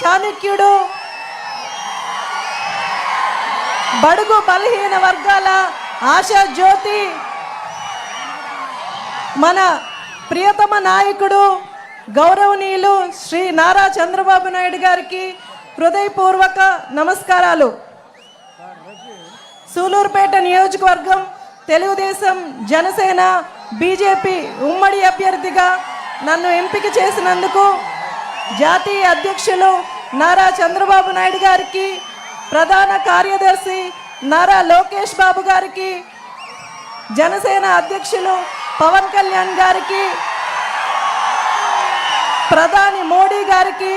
చాణక్యుడు. బడుగు బలహీన వర్గాల ఆశా జ్యోతి. మన ప్రియతమ నాయకుడు గౌరవనీయులు శ్రీ నారా చంద్రబాబు నాయుడు గారికి హృదయపూర్వక నమస్కారాలు. సూలూరుపేట నియోజకవర్గం తెలుగుదేశం జనసేన బీజేపీ ఉమ్మడి అభ్యర్థిగా నన్ను ఎంపిక చేసినందుకు జాతీయ అధ్యక్షులు నారా చంద్రబాబు నాయుడు గారికి ప్రధాన కార్యదర్శి నారా లోకేష్ బాబు గారికి జనసేన అధ్యక్షులు పవన్ కళ్యాణ్ గారికి ప్రధాని మోడీ గారికి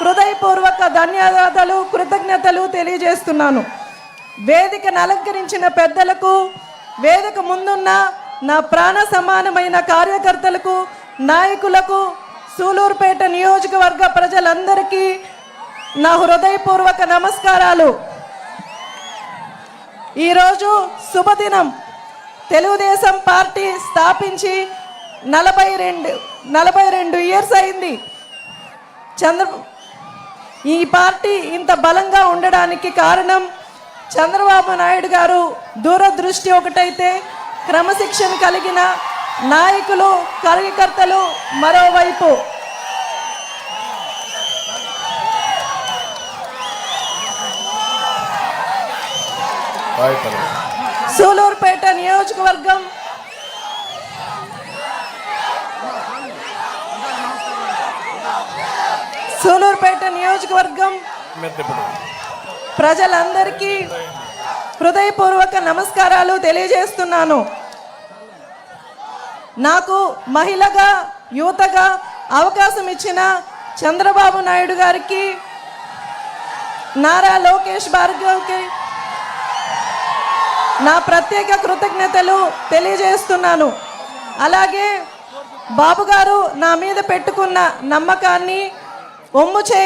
హృదయపూర్వక ధన్యవాదాలు కృతజ్ఞతలు తెలియజేస్తున్నాను. వేదికను అలంకరించిన పెద్దలకు వేదిక ముందున్న నా ప్రాణ సమానమైన కార్యకర్తలకు నాయకులకు సూలూరుపేట నియోజకవర్గ ప్రజలందరికీ నా హృదయపూర్వక నమస్కారాలు. ఈరోజు శుభదినం. తెలుగుదేశం పార్టీ స్థాపించి నలభై రెండు నలభై రెండు ఇయర్స్ అయింది. చంద్ర ఈ పార్టీ ఇంత బలంగా ఉండడానికి కారణం చంద్రబాబు నాయుడు గారు. దూరదృష్టి ఒకటైతే క్రమశిక్షణ కలిగిన నాయకులు కార్యకర్తలు మరోవైపు. సూలూరుపేట నియోజకవర్గం సూలూరుపేట నియోజకవర్గం ప్రజలందరికీ హృదయపూర్వక నమస్కారాలు తెలియజేస్తున్నాను. నాకు మహిళగా యువతగా అవకాశం ఇచ్చిన చంద్రబాబు నాయుడు గారికి నారా లోకేష్ భార్గవ్కి నా ప్రత్యేక కృతజ్ఞతలు తెలియజేస్తున్నాను. అలాగే బాబు గారు నా మీద పెట్టుకున్న నమ్మకాన్ని ఒమ్ము చే